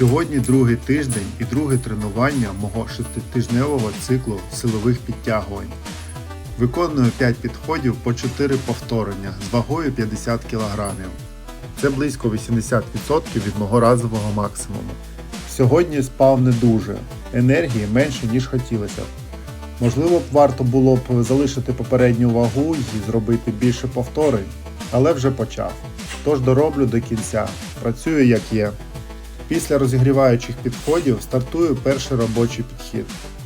Сьогодні другий тиждень і друге тренування мого шеститижневого циклу силових підтягувань. Виконую 5 підходів по 4 повторення з вагою 50 кг. Це близько 80% від мого разового максимуму. Сьогодні спав не дуже, енергії менше, ніж хотілося. Можливо б варто було б залишити попередню вагу і зробити більше повторень, але вже почав. Тож дороблю до кінця, працюю як є. Після розігріваючих підходів стартую перший робочий підхід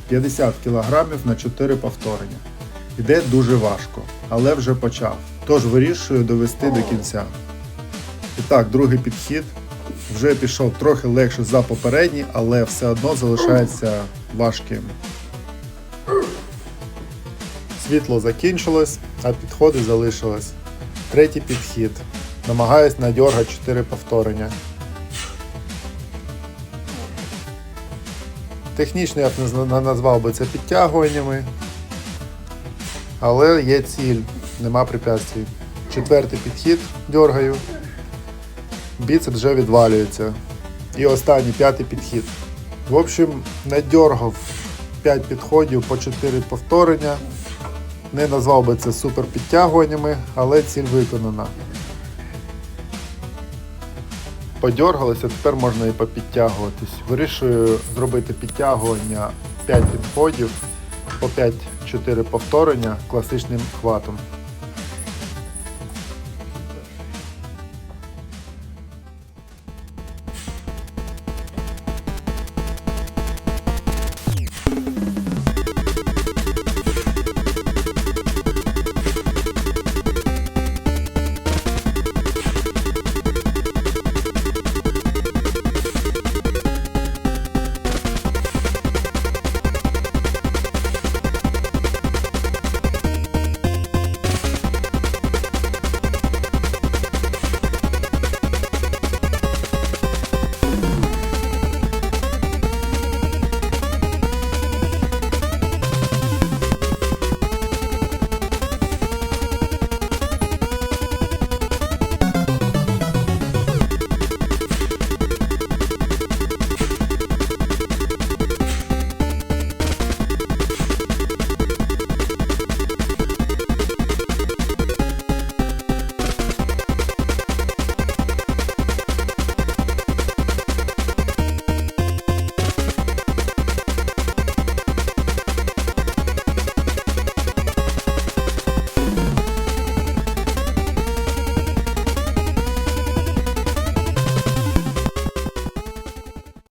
50 кг на 4 повторення. Іде дуже важко, але вже почав. Тож вирішую довести до кінця. І так, другий підхід вже пішов трохи легше за попередній, але все одно залишається важким. Світло закінчилось, а підходи залишилось. Третій підхід. Намагаюсь надьоргати 4 повторення. Технічно я б не назвав би це підтягуваннями. Але є ціль, нема препятствий. Четвертий підхід дергаю. Біцеп вже відвалюється. І останній п'ятий підхід. В общем, надьоргав 5 підходів по 4 повторення. Не назвав би це супер підтягуваннями, але ціль виконана. Подьоргалося, тепер можна і попідтягуватись. Вирішую зробити підтягування 5 підходів по 5-4 повторення класичним хватом.